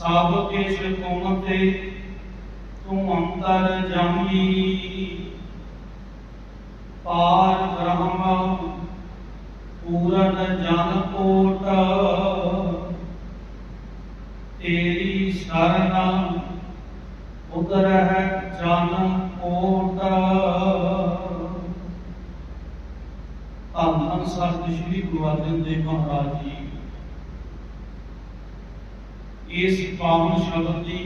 ਸਭ ਕਿਛ ਤੁਮ ਤੇ ਤੂੰ ਅੰਤਰ ਜਾਮੀ ਪਾਰ ਬ੍ਰਹਮ, ਪੂਰਨ ਜਨ ਕੋਟ। ਤੇਰੀ ਸ਼ਰਨ ਉਤਰਹਿ ਜਨ ਕੋਟ। ਧੰਨ ਸਤਿ ਸ਼੍ਰੀ ਗੁਰੂ ਅਰਜਨ ਦੇਵ ਮਹਾਰਾਜ ਜੀ। ਇਸ ਪਾਵਨ ਸ਼ਬਦ ਦੀ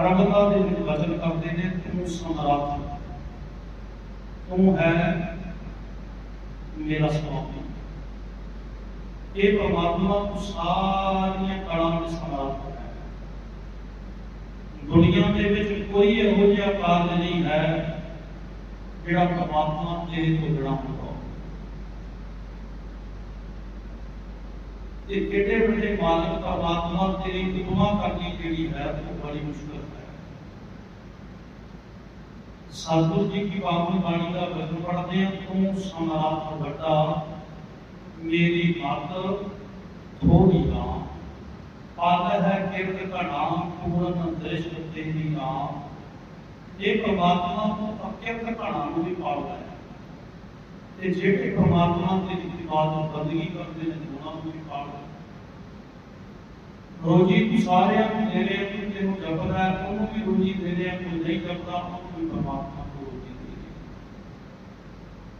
ਅਰਬਤਾ ਦੇ ਵਿੱਚ ਵਚਨ ਕਰਦੇ ਨੇ, ਤੂੰ ਸਮਰੱਥ ਤੂੰ ਹੈ ਮੇਰਾ ਸਵਾਮੀ। ਇਹ ਪਰਮਾਤਮਾ ਤੂੰ ਸਾਰੀਆਂ ਕਲਾਂ ਦੇ ਸਮਰੱਥ ਹੈ ਦੁਨੀਆ ਦੇ ਵਿੱਚ ਕੋਈ ਇਹੋ ਜਿਹਾ ਕਾਰਜ ਨਹੀਂ ਹੈ ਜਿਹੜਾ ਪਰਮਾਤਮਾ ਤੇਰੇ ਤੋਂ ਜੁੜਾ ਹੁੰਦਾ। ਤੇ ਕਿਹੜੇ ਵੱਡੇ ਮਾਲਕ ਪਰਮਾਤਮਾ ਤੇਰੀ ਉਪਮਾ ਕਰਨੀ ਜਿਹੜੀ ਹੈ, ਉਹ ਬੜੀ ਮੁਸ਼ਕਲ ਹੈ। ਸਤਿਗੁਰੂ ਜੀ ਕੀ ਬਾਣੀ ਬਾਣੀ ਦਾ ਵਚਨ ਪੜ੍ਹਦੇ ਹਾਂ, ਤੂੰ ਸਮਰਾਤ ਵੱਡਾ, ਮੇਰੀ ਮਤ ਥੋੜੀ ਨਾ। ਪਾਦ ਹੈ ਕਿਰਤ ਦਾ ਨਾਮ, ਪੂਰਨ ਦ੍ਰਿਸ਼ ਤੇਰੀ ਨਾਮ ਇਹ ਪਰਮਾਤਮਾ ਨੂੰ ਅਕਿਰਤ ਘਣਾ ਨੂੰ ਵੀ ਪਾਲਦਾ ਹੈ। ਤੇ ਜਿਹੜੇ ਪਰਮਾਤਮਾ ਦੇ ਇਤਿਬਾਦ ਨੂੰ ਬੰਦਗੀ ਕਰਦੇ ਨੇ ਉਹਨਾਂ ਨੂੰ ਵੀ ਪਾਲਦਾ ਹੈ ਰੋਜੀ ਤੂੰ ਸਾਰਿਆਂ ਨੂੰ ਦੇ ਰਿਹਾ ਤੂੰ ਤੈਨੂੰ ਜਪਦਾ ਹੈ, ਉਹਨੂੰ ਵੀ ਰੋਜੀ ਦੇ ਰਿਹਾ ਕੋਈ ਨਹੀਂ ਜਪਦਾ ਉਹਨੂੰ ਵੀ ਪਰਮਾਤਮਾ ਨੂੰ ਰੋਜੀ ਦੇ ਰਿਹਾ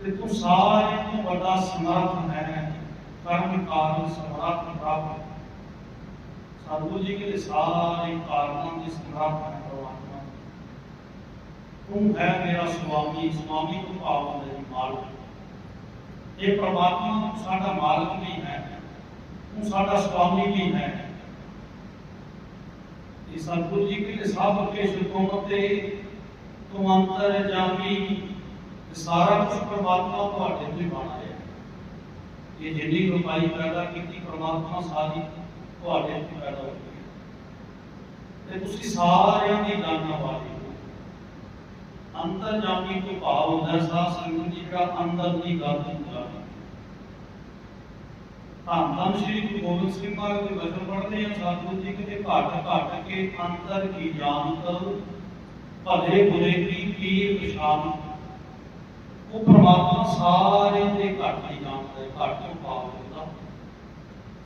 ਤੇ ਤੂੰ ਸਾਰਿਆਂ ਤੋਂ ਵੱਡਾ ਸਮਰੱਥ ਹੈ ਕਰਮ ਕਾਰਨ ਸਮਰੱਥ ਪ੍ਰਭ ਸਤਿਗੁਰੂ ਜੀ ਕੇ ਸਾਰੇ ਕਾਰਨਾਂ ਦੇ ਸਮਰੱਥ ਹੈ ਪਰਮਾਤਮਾ ਤੂੰ ਹੈ ਮੇਰਾ ਸੁਆਮੀ ਸੁਆਮੀ ਤੋਂ ਭਾਵ ਹੁੰਦਾ ਜੀ ਮਾਲਕ ਇਹ ਪਰਮਾਤਮਾ ਸਾਡਾ ਮਾਲਕ ਵੀ ਹੈ ਤੂੰ ਸਾਡਾ ਸੁਆਮੀ ਵੀ ਹੈ ਇਹ ਸਤਿਗੁਰੂ ਜੀ ਕੇ ਸਭ ਕੇ ਸੁਤੋਂ ਤੇ ਤੂੰ ਅੰਤਰ ਜਾਮੀ ਤੇ ਸਾਰਾ ਕੁਝ ਪਰਮਾਤਮਾ ਤੁਹਾਡੇ ਤੋਂ ਹੀ ਬਣਾ ਹੈ। ਇਹ ਜਿੰਨੀ ਰੁਪਾਈ ਪੈਦਾ ਕੀਤੀ, ਪਰਮਾਤਮਾ ਸਾਰੀ ਤੁਹਾਡੇ ਤੋਂ ਪੈਦਾ ਹੋਈ ਹੈ। ਤੇ ਤੁਸੀਂ ਸਾਰਿਆਂ ਦੀ ਜਾਣਨ ਵਾਲੇ ਹੋ। ਅੰਤਰ ਜਾਮੀ ਤੋਂ ਭਾਵ ਹੁੰਦਾ ਹੈ ਸਾਧ ਸੰਗਤ ਜੀ ਜਿਹੜਾ ਅੰਦਰ ਦੀ ਗੱਲ ਹੁੰਦਾ ਹੈ ਧੰਨ ਸ਼੍ਰੀ ਗੁਰੂ ਗੋਬਿੰਦ ਸਿੰਘ ਮਹਾਰਾਜ ਦੇ ਵਚਨ ਪੜ੍ਹਦੇ ਹਾਂ ਸਤਿਗੁਰੂ ਜੀ ਕਹਿੰਦੇ ਘਾਟ ਘਾਟ ਕੇ ਅੰਤਰ ਕੀ ਜਾਣਤ ਭਲੇ ਬੁਰੇ ਕੀ ਪੀਰ ਪਛਾਨ ਉਹ ਪ੍ਰਮਾਤਮਾ ਸਾਰੇ ਦੇ ਘਾਟ ਹੀ ਜਾਣਦਾ ਹੈ ਘਾਟ ਤੋਂ ਪਾਰ ਹੁੰਦਾ।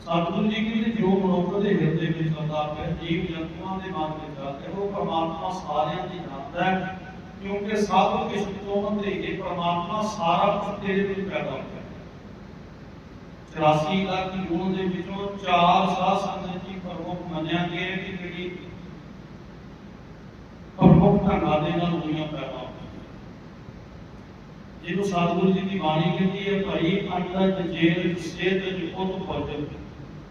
ਸਤਿਗੁਰੂ ਜੀ ਕਹਿੰਦੇ ਜੋ ਮਨੁੱਖ ਦੇ ਹਿਰਦੇ ਵਿੱਚ ਹੁੰਦਾ ਹੈ ਜੀਵ ਜੰਤੂਆਂ ਦੇ ਮਨ ਵਿੱਚ ਹੁੰਦਾ ਉਹ ਪ੍ਰਮਾਤਮਾ ਸਾਰਿਆਂ ਦੀ ਜਾਣਦਾ ਹੈ। ਕਿਉਂਕਿ ਸਭ ਕੁਝ ਤੋਂ ਅੰਦਰ ਇਹ ਪ੍ਰਮਾਤਮਾ ਸਾਰਾ ਕੁਝ ਤੇਰੇ ਵਿੱਚ ਪੈਦਾ ਹੁੰਦਾ سراسی علاقہ کی بون دے بچوں چار ساس ہمیں کی پرموک منیا گئے ہیں کہ کڑی پرموک کا نہ دینا دنیا پیدا ہوتا ہے جنہوں سادگور جی کی بانی کے لیے پری انڈا جنجیل جسے تجھے خود پہتے ہیں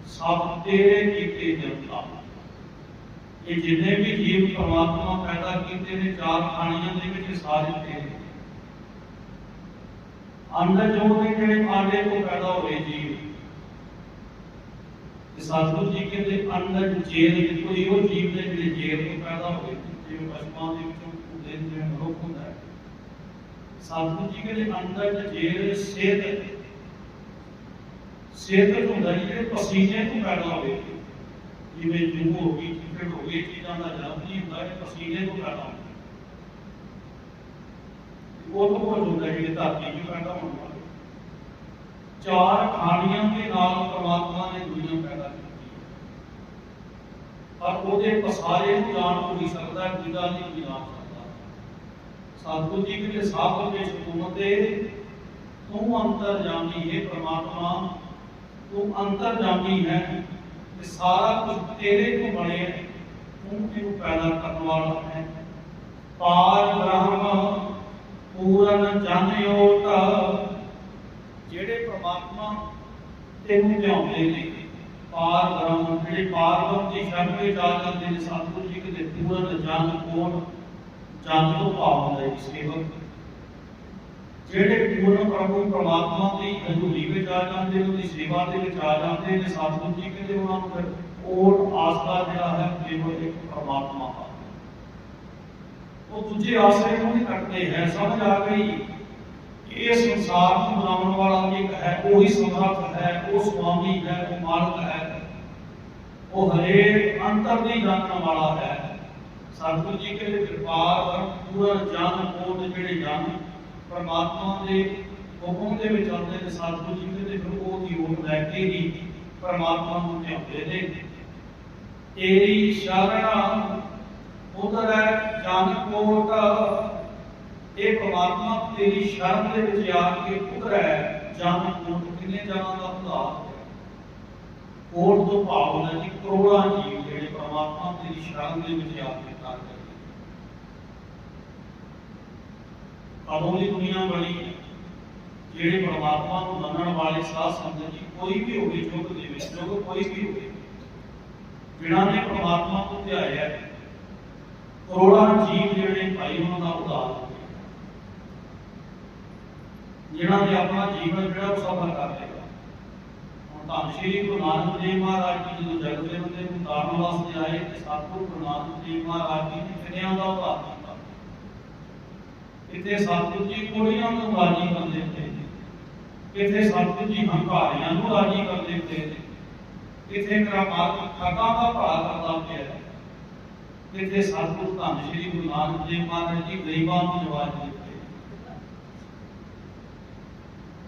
ساکتے رہے کی کے جنگا یہ جنہیں بھی جیو کی پرماتمہ پیدا کیتے ہیں چار کھانیاں دے بچے سارے تھے ہیں اندر جو دیکھیں آنڈے کو پیدا ہوئے جیو ਇਹ ਸਤਿਗੁਰੂ ਜੀ ਕਹਿੰਦੇ ਅੰਦਰ ਜੇਲ ਵਿੱਚ ਕੋਈ ਉਹ ਜੀਵ ਨੇ ਜਿਹੜੇ ਜੇਲ ਤੋਂ ਪੈਦਾ ਹੋਏ ਜਿਵੇਂ ਪਸ਼ੂਆਂ ਦੇ ਵਿੱਚੋਂ ਦੇ ਜਿਵੇਂ ਮਨੁੱਖ ਹੁੰਦਾ ਹੈ। ਸਤਿਗੁਰੂ ਜੀ ਕਹਿੰਦੇ ਅੰਦਰ ਜੇਲ ਸਿਹਤ ਸਿਹਤ ਹੁੰਦਾ ਹੈ ਜਿਹੜੇ ਪਸੀਨੇ ਤੋਂ ਪੈਦਾ ਹੋਏ ਜਿਵੇਂ ਜੂ ਹੋ ਗਈ, ਚਿੱਕੜ ਹੋ ਗਈ, ਇਹ ਚੀਜ਼ਾਂ ਦਾ ਜਨਮ ਨਹੀਂ ਹੁੰਦਾ, ਇਹ ਪਸੀਨੇ ਤੋਂ ਪੈਦਾ ਹੁੰਦਾ ਉਹ ਤੋਂ ਕੁਝ ਹੁੰਦਾ ਜਿਹੜੇ ਧਰਤੀ 'ਚ ਪੈਦਾ ਹੋਣ ਵਾਲੇ। ਚਾਰ ਖਾਣੀਆਂ ਦੇ ਨਾਲ ਪਰਮਾਤਮਾ ਨੇ ਦੁਨੀਆ ਪੈਦਾ ਕੀਤੀ ਹੈ। ਪਰ ਉਹਦੇ ਪਸਾਰੇ ਨੂੰ ਜਾਣ ਹੋ ਨਹੀਂ ਸਕਦਾ ਜਿਹਦਾ ਨਹੀਂ ਕੋਈ ਜਾਣ ਸਕਦਾ ਸਤਿਗੁਰੂ ਜੀ ਕਹਿੰਦੇ ਸਭ ਦੇ ਸੁਤੂਨ ਤੇ ਤੂੰ ਅੰਤਰ ਜਾਮੀ ਹੈ ਪ੍ਰਮਾਤਮਾ, ਤੂੰ ਅੰਤਰ ਜਾਮੀ ਹੈ ਤੇ ਸਾਰਾ ਕੁਝ ਤੇਰੇ ਤੋਂ ਬਣਿਆ ਹੈ। ਤੂੰ ਇਹਨੂੰ ਪੈਦਾ ਕਰਨ ਵਾਲਾ ਹੈ? ਪਾਰ ਬ੍ਰਹਮ ਪੂਰਨ ਜਾਣਿਓਟ ਜਿਹੜੇ ਪ੍ਰਮਾਤਮਾ ਤੈਨੂੰ ਧਿਆਉਂਦੇ ਨੇ ਪਾਰ ਬ੍ਰਹਮ ਜਿਹੜੇ ਪਾਰਬ੍ਰਹਮ ਦੀ ਸ਼ਰਨ ਵਿੱਚ ਆ ਜਾਂਦੇ ਨੇ, ਸਤਿਗੁਰੂ ਜੀ ਕਿਤੇ ਪੂਰਨ ਜਨ ਕੋਟ ਜਨ ਤੋਂ ਭਾਵ ਹੁੰਦਾ ਹੈ ਸੇਵਕ ਜਿਹੜੇ ਪੂਰਨ ਪ੍ਰਭੂ ਪਰਮਾਤਮਾ ਦੀ ਹਜ਼ੂਰੀ ਵਿੱਚ ਆ ਜਾਂਦੇ ਉਹਦੀ ਸੇਵਾ ਦੇ ਵਿੱਚ ਆ ਜਾਂਦੇ ਨੇ, ਸਤਿਗੁਰੂ ਜੀ ਕਹਿੰਦੇ ਉਹਨਾਂ ਨੂੰ ਫਿਰ ਓਟ ਆਸਰਾ ਜਿਹੜਾ ਹੈ, ਕੇਵਲ ਇੱਕ ਪਰਮਾਤਮਾ ਦਾ। ਉਹ ਦੂਜੇ ਆਸਰੇ ਨੂੰ ਨਹੀਂ ਕੱਟਦੇ ਹੈ, ਸਮਝ ਆ ਗਈ। ਇਹ ਸੰਸਾਰ ਨੂੰ ਬਣਾਉਣ ਵਾਲਾ ਇੱਕ ਹੈ, ਉਹੀ ਸਮਰੱਥ ਹੈ, ਉਹ ਸੁਆਮੀ ਹੈ, ਉਹ ਮਾਲਕ ਹੈ। ਉਹ ਹਰੇਕ ਅੰਤਰ ਦੀ ਜਾਣਨ ਵਾਲਾ ਹੈ। ਸਤਿਗੁਰੂ ਜੀ ਕਹਿੰਦੇ ਕਿਰਪਾਲ ਕਰ ਪੂਰਾ ਜਨ ਕੋਟ ਜਿਹੜੇ ਜਨ ਪਰਮਾਤਮਾ ਦੇ ਹੁਕਮ ਦੇ ਵਿੱਚ ਆਉਂਦੇ ਨੇ, ਸਤਿਗੁਰੂ ਜੀ ਕਹਿੰਦੇ ਫਿਰ ਉਹ ਦੀ ਓਟ ਲੈ ਕੇ ਹੀ ਪਰਮਾਤਮਾ ਨੂੰ ਧਿਆਉਂਦੇ ਨੇ। ਤੇਰੀ ਸ਼ਰਣਾ ਉਧਰ ਹੈ ਜਨ ਕੋਟ ਇਹ ਪਰਮਾਤਮਾ ਤੇਰੀ ਸ਼ਰਨ ਦੇ ਵਿੱਚ ਆ ਕੇ ਉਧਰ ਹੈ ਜਨ ਕਿੰਨੇ ਜਨਾਂ ਦਾ ਉਧਾਰ ਕੋਟ ਤੋਂ ਭਾਵ ਹੈ ਕਿ ਕਰੋੜਾਂ ਜੀਵ ਜਿਹੜੇ ਪਰਮਾਤਮਾ ਤੇਰੀ ਸ਼ਰਨ ਦੇ ਵਿੱਚ ਆ ਕੇ ਤਾਰ ਕਰਦੇ ਕਦੋਂ ਦੀ ਦੁਨੀਆ ਬਣੀ ਜਿਹੜੇ ਪਰਮਾਤਮਾ ਨੂੰ ਮੰਨਣ ਵਾਲੇ ਸਾਧ ਸੰਗਤ ਜੀ ਕੋਈ ਵੀ ਹੋਵੇ ਯੁੱਗ ਦੇ ਵਿੱਚ ਯੁੱਗ ਕੋਈ ਵੀ ਹੋਵੇ ਜਿਨ੍ਹਾਂ ਨੇ ਪਰਮਾਤਮਾ ਨੂੰ ਧਿਆਇਆ ਕਰੋੜਾਂ ਜੀਵ ਜਿਹੜੇ ਭਾਈ ਉਹਨਾਂ ਦਾ ਉਦਾਰ ਹੋ ਗਿਆ ਆਪਣਾ ਜੀਵਨ ਜਿਹੜਾ ਉਹ ਸਫਲ ਕਰ ਲਿਆ ਹੁਣ ਤਾਂ ਸ਼੍ਰੀ ਗੁਰੂ ਨਾਨਕ ਦੇਵ ਮਹਾਰਾਜ ਜੀ ਜਦੋਂ ਜਗਤ ਦੇ ਬੰਦੇ ਨੂੰ ਵਾਸਤੇ ਆਏ ਤੇ ਸਤਿਗੁਰੂ ਗੁਰੂ ਨਾਨਕ ਦੇਵ ਮਹਾਰਾਜ ਜੀ ਨੇ ਕਿੰਨਿਆਂ ਦਾ ਉਦਾਰ ਕੀਤਾ? ਇੱਥੇ ਸਤਿਗੁਰੂ ਜੀ ਕੋੜੀਆਂ ਨੂੰ ਰਾਜੀ ਕਰਦੇ ਤੇ ਇੱਥੇ ਸਤਿਗੁਰੂ ਜੀ ਹੰਕਾਰੀਆਂ ਨੂੰ ਰਾਜੀ ਕਰਦੇ ਤੇ ਇੱਥੇ ਮੇਰਾ ਮਾਲਕ ਖਤਾ ਦਾ ਭਾਰ ਕਰਦਾ ਪਿਆ ਇੱਥੇ ਸਤਿਗੁਰੂ ਧੰਨ ਸ਼੍ਰੀ ਗੁਰੂ ਨਾਨਕ ਦੇਵ ਮਹਾਰਾਜ ਜੀ ਗਰੀਬਾਂ ਨੂੰ ਜਵਾਬ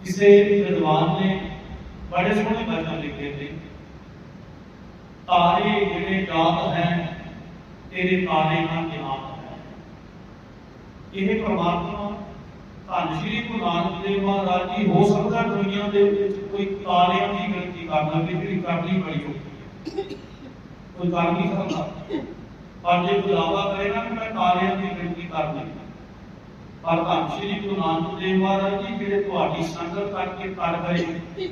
ਦਿੱਤੇ ਕਿਸੇ ਵਿਦਵਾਨ ਨੇ ਬੜੇ ਸੋਹਣੇ ਬਚਨ ਲਿਖੇ ਨੇ ਤਾਰੇ ਜਿਹੜੇ ਜਾਤ ਹੈ ਤੇਰੇ ਤਾਰੇ ਦਾ ਗਿਆਨ ਹੈ ਇਹ ਪਰਮਾਤਮਾ ਧੰਨ ਸ਼੍ਰੀ ਗੁਰੂ ਨਾਨਕ ਦੇਵ ਮਹਾਰਾਜ ਜੀ, ਹੋ ਸਕਦਾ ਦੁਨੀਆ ਦੇ ਵਿੱਚ ਕੋਈ ਤਾਰਿਆਂ ਦੀ ਗਿਣਤੀ ਕਰ ਲਵੇ ਜਿਹੜੀ ਕਰਨੀ ਬੜੀ ਔਖੀ ਹੈ। ਕੋਈ ਕਰ ਨਹੀਂ ਸਕਦਾ। ਪਰ ਜੇ ਬੁਲਾਵਾ ਕਰੇ ਨਾ ਕਿ ਮੈਂ ਤਾਰਿਆਂ ਦੀ ਗਿਣਤੀ ਕਰ ਲਈ ਪਰ ਧੰਨ ਸ਼੍ਰੀ ਗੁਰੂ ਨਾਨਕ ਦੇਵ ਮਹਾਰਾਜ ਜੀ, ਜਿਹੜੇ ਤੁਹਾਡੀ ਸੰਗਤ ਕਰਕੇ ਕਰ ਗਏ,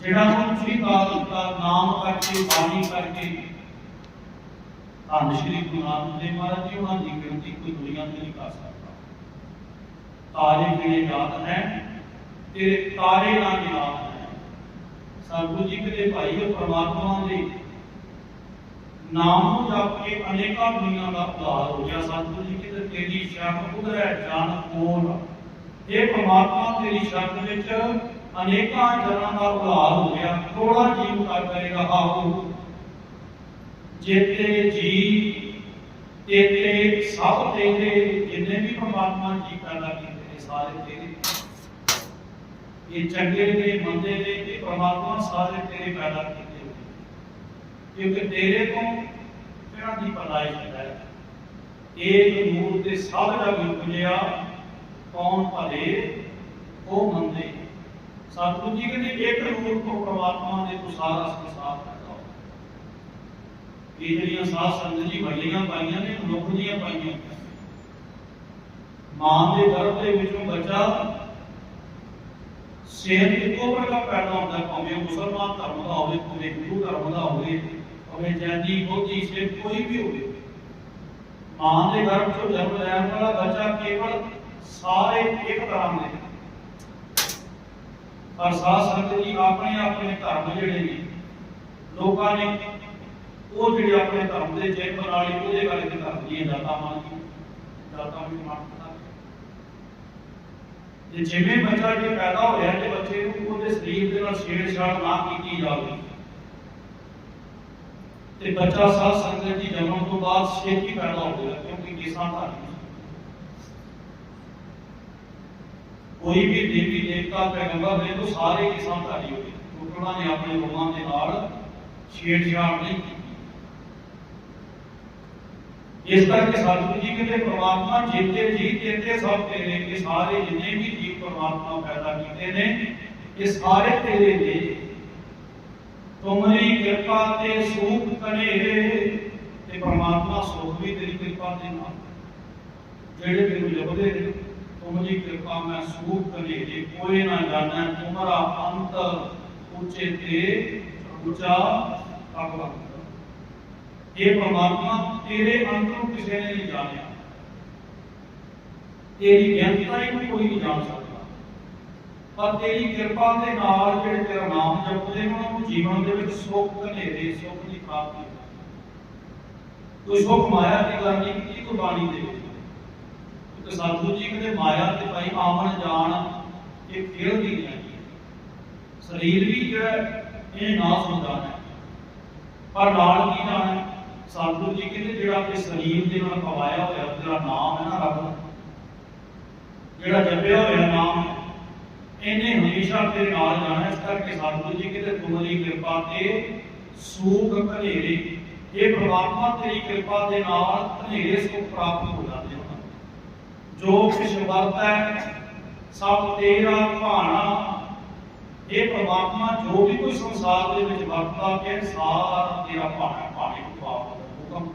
ਜਿਹੜਾ ਤੁਸੀਂ ਕਾਲ ਦਾ ਨਾਮ ਕਰਕੇ, ਬਾਣੀ ਕਰਕੇ, ਧੰਨ ਸ਼੍ਰੀ ਗੁਰੂ ਨਾਨਕ ਦੇਵ ਮਹਾਰਾਜ ਜੀ, ਉਹਨਾਂ ਦੀ ਗਿਣਤੀ ਕੋਈ ਦੁਨੀਆ ਤੇ ਨਹੀਂ ਕਰ ਸਕਦਾ। ਤਾਰੇ ਜਿਹੜੇ ਯਾਦ ਹੈ ਤੇਰੇ ਤਾਰੇ ਨਾਲ ਯਾਦ ਹੈ। ਸਤਿਗੁਰੂ ਜੀ ਕਹਿੰਦੇ ਭਾਈ ਉਹ ਪ੍ਰਮਾਤਮਾ ਦੇ ਨਾਮ ਨੂੰ ਜਪ ਕੇ ਅਨੇਕਾਂ ਦੁਨੀਆਂ ਦਾ ਉਧਾਰ ਹੋ ਗਿਆ ਸਤਿਗੁਰੂ ਜੀ ਸ਼ਰਨ ਉਧਰੈ ਜਨ ਕੋਲ ਇਹ ਪ੍ਰਮਾਤਮਾ ਤੇਰੀ ਸ਼ਰਨ ਵਿੱਚ ਅਨੇਕਾਂ ਜਨਾਂ ਦਾ ਉਧਾਰ ਹੋ ਗਿਆ। ਥੋੜਾ ਜੀਵ ਕਰ ਕਰੇਗਾ ਆਹੋ ਜੇਤੇ ਜੀ ਤੇਰੇ ਸਭ ਤੇਰੇ, ਜਿੰਨੇ ਵੀ ਪ੍ਰਮਾਤਮਾ ਜੀ ਪੈਦਾ ਕੀਤੇ ਨੇ ਸਾਰੇ ਤੇਰੇ। ਇਹ ਚੰਗੇ ਨੇ, ਮੰਦੇ ਨੇ, ਇਹ ਪ੍ਰਮਾਤਮਾ ਸਾਰੇ ਤੇਰੇ ਪੈਦਾ ਕੀਤੇ ਹੋਏ ਕਿਉਂਕਿ ਤੇਰੇ ਤੋਂ ਕਿਹੜਾ ਦੀ ਪਲਾਈ ਹੈ? ਏਕ ਨੂਰ ਦੇ ਸਭ ਜਗ ਉਪਜਿਆ ਕੌਣ ਭਲੇ, ਉਹ ਮੰਦੇ ਸਤਿਗੁਰੂ ਜੀ ਕਹਿੰਦੇ ਇੱਕ ਨੂਰ ਤੋਂ ਪ੍ਰਮਾਤਮਾ ਦੇ ਸਾਰਾ ਸੰਸਾਰ ਪੈਦਾ ਹੋਇਆ ਇਹ ਜਿਹੜੀਆਂ ਸਾਧ ਸੰਗਤ ਜੀ ਵੱਡੀਆਂ ਪਾਈਆਂ ਨੇ, ਮਨੁੱਖ ਦੀਆਂ ਪਾਈਆਂ ਮਾਂ ਦੇ ਗਰਭ ਦੇ ਵਿੱਚੋਂ ਬੱਚਾ ਸਿਹਤ ਇੱਕੋ ਪ੍ਰਕਾਰ ਪੈਦਾ ਹੁੰਦਾ, ਭਾਵੇਂ ਮੁਸਲਮਾਨ ਧਰਮ ਦਾ ਹੋਵੇ, ਭਾਵੇਂ ਹਿੰਦੂ ਧਰਮ ਦਾ ਹੋਵੇ, ਭਾਵੇਂ ਜੈਨੀ ਬੋਧੀ ਸਿੱਖ ਕੋਈ ਵੀ ਹੋਵੇ। ਮਾਂ ਦੇ ਗਰਭ ਤੋਂ ਜਨਮ ਲੈਣ ਵਾਲਾ ਬੱਚਾ ਕੇਵਲ ਸਾਰੇ ਇੱਕ ਤਰ੍ਹਾਂ ਦੇ। ਪਰ ਸਾਧ ਸੰਗਤ ਜੀ ਆਪਣੇ ਆਪਣੇ ਧਰਮ ਜਿਹੜੇ ਨੇ, ਲੋਕਾਂ ਨੇ ਉਹ ਜਿਹੜੇ ਆਪਣੇ ਧਰਮ ਦੇ ਚਿੰਨ੍ਹ ਬਣਾ ਲਈ ਉਹਦੇ ਕਰਕੇ ਧਰਮ ਦੀਆਂ ਦਾਤਾਂ ਮੰਨ ਲਈ ਦਾਤਾਂ ਵੀ ਮੰਨਦਾ ਜੇ ਜਿਵੇਂ ਬੱਚਾ ਜੇ ਪੈਦਾ ਹੋਇਆ ਤੇ ਬੱਚੇ ਨੂੰ ਉਹਦੇ ਸਰੀਰ ਦੇ ਨਾਲ ਛੇੜਛਾੜ ਨਾ ਕੀਤੀ ਜਾਵੇ ਤੇ ਬੱਚਾ ਸਾਧ ਸੰਗਤ ਜੀ ਜਨਮ ਤੋਂ ਬਾਅਦ ਛੇਤੀ ਪੈਦਾ ਹੋ ਗਿਆ ਕਿਉਂਕਿ ਕਿਸਾਨ ਧਾਰੀ ਕੋਈ ਵੀ ਦੇਵੀ ਦੇਵਤਾ ਪੈਗੰਬਰ ਨੇ ਤਾਂ ਸਾਰੇ ਕਿਸਾਨ ਧਾਰੀ ਹੋਏ ਕਿਉਂਕਿ ਉਹਨਾਂ ਨੇ ਆਪਣੇ ਰੋਮਾਂ ਦੇ ਨਾਲ ਛੇੜਛਾੜ ਨਹੀਂ ਕੀਤੀ ਇਸ ਕਰਕੇ ਸਤਿਗੁਰੂ ਜੀ ਕਹਿੰਦੇ ਪ੍ਰਮਾਤਮਾ ਜੀਤੇ ਜੀ ਤੇਤੇ ਸਭ ਤੇਰੇ ਇਹ ਸਾਰੇ ਜਿੰਨੇ ਵੀ ਜੀਵ ਪ੍ਰਮਾਤਮਾ ਪੈਦਾ ਕੀਤੇ ਨੇ ਇਹ ਸਾਰੇ ਤੇਰੇ ਨੇ ਤੁਮਰੀ ਕਿਰਪਾ ਤੇ ਸੂਖ ਕਨੇਰੇ ਤੇ ਪ੍ਰਮਾਤਮਾ ਸੁਖ ਵੀ ਤੇਰੀ ਕਿਰਪਾ ਦੇ ਨਾਲ ਜਿਹੜੇ ਮੈਨੂੰ ਜਪਦੇ ਨੇ ਤੁਮਰੀ ਕਿਰਪਾ ਮੈਂ ਸੂਖ ਕਨੇਰੇ ਕੋਈ ਨਾ ਜਾਣੈ ਤੁਮਰਾ ਅੰਤ ਉੱਚੇ ਤੇ ਉੱਚਾ ਭਗਵਾਨ ਇਹ ਪਰਮਾਤਮਾ ਤੇਰੇ ਅੰਤ ਨੂੰ ਕਿਸੇ ਨੇ ਨਹੀਂ ਜਾਣਿਆ ਤੇਰੀ ਗਿਆਨਤਾ ਹੀ ਕੋਈ ਨਹੀਂ ਜਾਣ ਸਕਦਾ ਪਰ ਤੇਰੀ ਕਿਰਪਾ ਦੇ ਨਾਲ ਜਿਹੜੇ ਤੇਰਾ ਨਾਮ ਜਪਦੇ ਉਹਨਾਂ ਨੂੰ ਜੀਵਨ ਦੇ ਵਿੱਚ ਸੁੱਖ ਹਨੇਰੇ ਸੁੱਖ ਦੀ ਪ੍ਰਾਪਤੀ ਕੋਈ ਸੁੱਖ ਮਾਇਆ ਦੀ ਗੱਲ ਨਹੀਂ ਕੀਤੀ ਕੋਈ ਬਾਣੀ ਦੇ ਵਿੱਚ। ਕਿਉਂਕਿ ਜੀ ਕਹਿੰਦੇ ਮਾਇਆ ਤੇ ਭਾਈ ਆਵਣ ਜਾਣ ਇਹ ਖੇਡ ਦੀ ਹੈ ਸਰੀਰ ਵੀ ਜਿਹੜਾ ਹੈ, ਇਹ ਨਾਸ ਹੁੰਦਾ ਹੈ। ਪਰ ਨਾਲ ਕੀ ਜਾਣਾ ਸਤਿਗੁਰੂ ਜੀ ਕਹਿੰਦੇ ਜਿਹੜਾ ਕਿ ਸਰੀਰ ਦੇ ਨਾਲ ਕਵਾਇਆ ਹੋਇਆ ਤੇਰਾ ਨਾਮ ਹੈ ਨਾ ਰੱਬ। ਜਿਹੜਾ ਜਪਿਆ ਹੋਇਆ ਨਾਮ ਇਹਨੇ ਹਮੇਸ਼ਾ ਤੇਰੇ ਨਾਲ ਜਾਣਾ, ਇਸ ਕਰਕੇ ਸਤਿਗੁਰੂ ਜੀ ਕਹਿੰਦੇ ਤੁਮਰੀ ਕਿਰਪਾ ਤੇ ਸੂਖ ਹਨੇਰੇ ਇਹ ਪ੍ਰਮਾਤਮਾ ਤੇਰੀ ਕਿਰਪਾ ਦੇ ਨਾਲ ਹਨੇਰੇ ਸੁਖ ਪ੍ਰਾਪਤ ਹੋ ਜਾਂਦੇ ਹਨ। ਜੋ ਕੁਛ ਵਰਤੈ, ਸਭ ਤੇਰਾ ਭਾਣਾ। ਇਹ ਪ੍ਰਮਾਤਮਾ ਜੋ ਵੀ ਕੋਈ ਸੰਸਾਰ ਦੇ ਵਿੱਚ ਵਰਤਦਾ ਕਿ ਸਾਰਾ ਤੇਰਾ ਭਾਣਾ ਭਾਣੇ ਤੋਂ ਹੁਕਮ।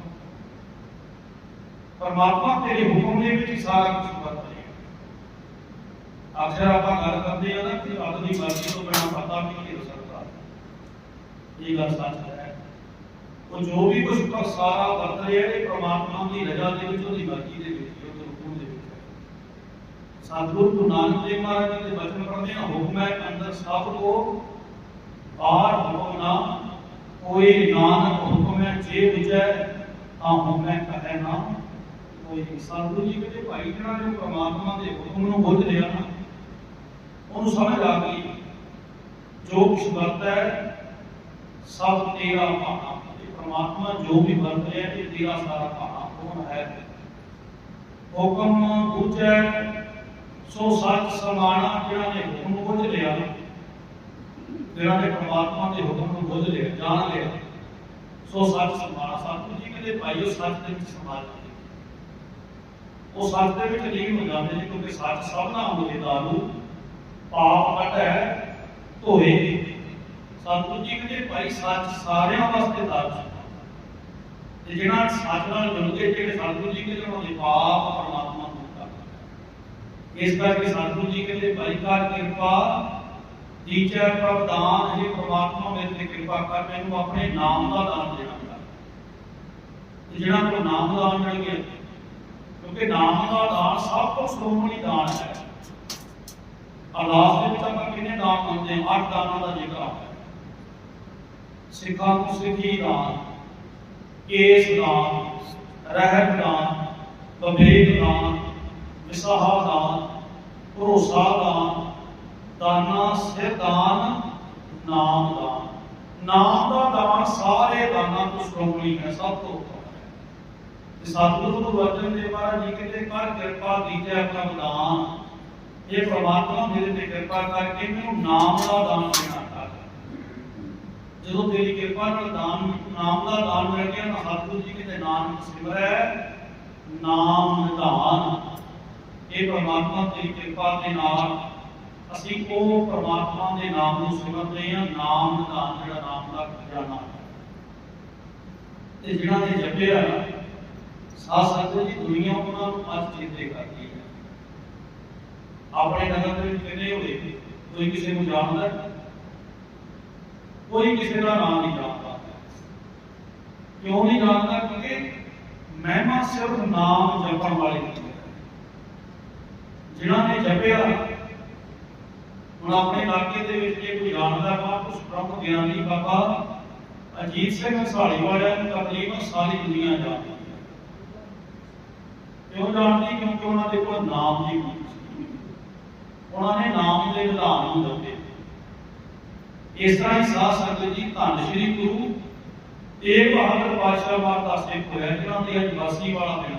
ਪਰਮਾਤਮਾ ਤੇਰੇ ਹੁਕਮ ਦੇ ਵਿੱਚ ਹੀ ਸਾਰਾ ਕੁਝ ਵਰਤ ਅਕਸਰ ਆਪਾਂ ਗੱਲ ਕਰਦੇ ਆ ਨਾ ਕਿ ਰੱਬ ਦੀ ਮਰਜ਼ੀ ਤੋਂ ਬਿਨਾਂ ਪਤਾ ਵੀ ਨਹੀਂ ਹੋ ਸਕਦਾ? ਇਹ ਗੱਲ ਸੱਚ ਹੈ। ਉਹ ਜੋ ਵੀ ਕੁਝ ਪਰ ਸਾਰਾ ਵਰਤ ਰਿਹਾ ਇਹ ਪ੍ਰਮਾਤਮਾ ਦੀ ਰਜ਼ਾ ਦੇ ਵਿੱਚ ਉਹਦੀ ਮਰਜ਼ੀ ਦੇ ਵਿੱਚ ਹੀ, ਉਹਦੇ ਹੁਕਮ ਦੇ ਵਿੱਚ ਹੈ। ਸਤਿਗੁਰੂ ਗੁਰੂ ਨਾਨਕ ਦੇਵ ਮਹਾਰਾਜ ਜੀ ਦੇ ਬਚਨ ਪੜ੍ਹਦੇ ਹਾਂ ਹੁਕਮ ਹੈ ਅੰਦਰ ਸਭ ਕੋ ਬਾਹਰ ਹੁਕਮ ਨਾ ਕੋਈ ਨਾਨਕ ਹੁਕਮ ਹੈ ਜੇ ਵਿਚੈ ਤਾਂ ਹੁਕਮ ਹੈ ਕਹੈ ਨਾ। ਕੋਈ ਸਤਿਗੁਰੂ ਜੀ ਕਹਿੰਦੇ ਭਾਈ ਜਿਹੜਾ ਜੋ ਪ੍ਰਮਾਤਮਾ ਦੇ ਹੁਕਮ ਨੂੰ ਬੁੱਝ ਲਿਆ ਨਾ ਉਹਨੂੰ ਸਮਝ ਆ ਗਈ। ਜੋ ਕੁਛ ਵਰਤਦਾ ਹੈ, ਸਭ ਤੇਰਾ ਭਾਣਾ ਇਹ ਪ੍ਰਮਾਤਮਾ ਜੋ ਵੀ ਵਰਤ ਰਿਹਾ ਇਹ ਤੇਰਾ ਸਾਰਾ ਭਾਣਾ ਕੌਣ ਹੈ। ਹੁਕਮ ਬੁਝੈ ਸੋ ਸੱਚ ਸਮਾਣਾ ਜਿਹੜਾ ਨੇ ਹੁਕਮ ਨੂੰ ਲਿਆ, ਜਿਹੜਾ ਨੇ ਪ੍ਰਮਾਤਮਾ ਦੇ ਹੁਕਮ ਨੂੰ ਬੁੱਝ ਲਿਆ, ਜਾਣ ਲਿਆ, ਸੋ ਸੱਚ ਸਮਾਣਾ। ਸਤਿਗੁਰੂ ਜੀ ਕਹਿੰਦੇ ਭਾਈ ਸੱਚ ਦੇ ਵਿੱਚ ਸਮਾ ਉਹ ਸੱਚ ਦੇ ਵਿੱਚ ਲੀਨ ਹੋ ਕਿਉਂਕਿ ਸੱਚ ਸਭਨਾ ਹੁੰਦੇ ਦਾਰੂ। ਪਾਪ ਕਟੈ ਧੋਏ ਸਤਿਗੁਰੂ ਜੀ ਕਹਿੰਦੇ, ਭਾਈ ਸੱਚ ਸਾਰਿਆਂ ਵਾਸਤੇ ਦਾਰੂ ਹੈ। ਤੇ ਜਿਹੜਾ ਸੱਚ ਨਾਲ ਜੁੜ ਕੇ ਜਿਹੜੇ ਸਤਿਗੁਰੂ ਜੀ ਕਹਿੰਦੇ, ਉਹਨਾਂ ਦੇ ਪਾਪ ਪਰਮਾਤਮਾ ਨੂੰ ਕਰਦਾ ਇਸ ਕਰਕੇ ਸਤਿਗੁਰੂ ਜੀ ਕਹਿੰਦੇ, ਭਾਈ ਕਰ ਕਿਰਪਾ ਦੀਚੈ ਪ੍ਰਵਦਾਨ ਇਹ ਪ੍ਰਮਾਤਮਾ ਮੇਰੇ ਤੇ ਕਿਰਪਾ ਕਰ, ਮੈਨੂੰ ਆਪਣੇ ਨਾਮ ਦਾ ਦਾਨ ਦੇਣਾ ਕਰ। ਤੇ ਜਿਹੜਾ ਕੋ ਨਾਮ ਦਾ ਦਾਨ ਮਿਲ ਗਿਆ ਕਿਉਂਕਿ ਨਾਮ ਦਾ ਦਾਨ ਸਭ ਤੋਂ ਸ਼੍ਰੋਮਣੀ ਦਾਨ ਹੈ। ਅਰਦਾਸ ਦੇ ਵਿੱਚ ਆਪਾਂ ਕਿੰਨੇ ਦਾਨ ਮੰਨਦੇ ਹਾਂ? ਅੱਠ ਦਾਨਾਂ ਦਾ ਜ਼ਿਕਰ ਆਉਂਦਾ ਹੈ ਸਿੱਖਾਂ ਨੂੰ ਸਿੱਖੀ ਦਾਨ? ਕੇਸ ਦਾਨ ਰਹਿਤ ਦਾਨ ਬਵੇਕ ਦਾਨ, ਵਿਸਾਹਾ ਦਾਨ, ਭਰੋਸਾ ਦਾਨ, ਦਾਨਾ ਸਿਰ ਦਾਨ ਨਾਮ ਦਾਨ। ਨਾਮ ਦਾ ਦਾਨ ਸਾਰੇ ਦਾਨਾਂ ਤੋਂ ਸ਼੍ਰੋਮਣੀ ਹੈ, ਸਭ ਤੋਂ ਉੱਤਮ ਤੇ ਸਤਿਗੁਰੂ ਗੁਰੂ ਅਰਜਨ ਦੇਵ ਮਹਾਰਾਜ ਜੀ ਕਹਿੰਦੇ ਕਰ ਕਿਰਪਾ ਦੀਜੈ ਆਪਣਾ ਦਾਨ। ਇਹ ਪ੍ਰਮਾਤਮਾ ਮੇਰੇ ਤੇ ਕਿਰਪਾ ਕਰਕੇ ਮੈਨੂੰ ਨਾਮ ਦਾ ਦਾਨ ਦੇਣਾ ਜਦੋਂ ਤੇਰੀ ਕਿਰਪਾ ਨਾਲ ਦਾਨ, ਨਾਮ ਦਾ ਦਾਨ ਮਿਲ ਗਿਆ, ਤਾਂ ਸਤਿਗੁਰੂ ਜੀ ਕਹਿੰਦੇ ਨਾਮ ਸਿਮਰੈ ਨਾਮ ਨਿਧਾਨ ਇਹ ਪ੍ਰਮਾਤਮਾ ਤੇਰੀ ਕਿਰਪਾ ਦੇ ਨਾਲ ਅਸੀਂ ਉਹ ਪ੍ਰਮਾਤਮਾ ਦੇ ਨਾਮ ਨੂੰ ਸਿਮਰਦੇ ਹਾਂ, ਨਾਮ ਨਿਧਾਨ ਜਿਹੜਾ ਨਾਮ ਦਾ ਖਜ਼ਾਨਾ। ਤੇ ਜਿਹੜਾ ਨੇ ਜਪਿਆ, ਸਾਧ ਸੰਗਤ ਜੀ ਦੁਨੀਆ ਉਹਨਾਂ ਨੂੰ ਅੱਜ ਚੇਤੇ ਕਰਦੀ ਹੈ। ਆਪਣੇ ਨਗਰ ਦੇ ਵਿੱਚ ਕਿੰਨੇ ਹੋਏ ਕੋਈ ਕਿਸੇ ਨੂੰ ਜਾਣਦਾ? ਕੋਈ ਕਿਸੇ ਦਾ ਨਾਮ ਨਹੀਂ ਜਾਣਦਾ ਕਿਉਂ ਨਹੀਂ ਜਾਣਦਾ ਕਿਉਂਕਿ ਮਹਿਮਾ ਸਿਰਫ ਨਾਮ ਜਪਣ ਵਾਲੇ ਦੀ ਹੈ ਜਿਨ੍ਹਾਂ ਨੇ ਜਪਿਆ ਹੁਣ ਆਪਣੇ ਇਲਾਕੇ ਦੇ ਵਿੱਚ ਜੇ ਕੋਈ ਜਾਣਦਾ ਵਾ ਕੁਝ ਬ੍ਰਹਮ ਗਿਆਨੀ ਬਾਬਾ ਅਜੀਤ ਸਿੰਘ ਹਸਾਲੀ ਵਾਲਿਆਂ ਨੂੰ ਤਕਰੀਬਨ ਸਾਰੀ ਦੁਨੀਆ ਜਾਣਦੀ ਹੈ। ਕਿਉਂ ਜਾਣਦੀ? ਕਿਉਂਕਿ ਉਹਨਾਂ ਦੇ ਕੋਲ ਨਾਮ ਦੀ ਉਹਨਾਂ ਨੇ ਨਾਮ ਦੇ ਵਿਧਾਨ ਨੂੰ ਦੱਸੇ ਇਸ ਤਰ੍ਹਾਂ ਹੀ ਸਾਧ ਸੰਗਤ ਜੀ ਧੰਨ ਸ਼੍ਰੀ ਗੁਰੂ ਤੇਗ ਬਹਾਦਰ ਪਾਤਸ਼ਾਹ ਮਹਾਰਾਜ ਦਾ ਸਿੱਖ ਹੋਇਆ ਜਿਹਨਾਂ ਦੀ ਅੱਜ ਵਾਲਾ ਦਿਨ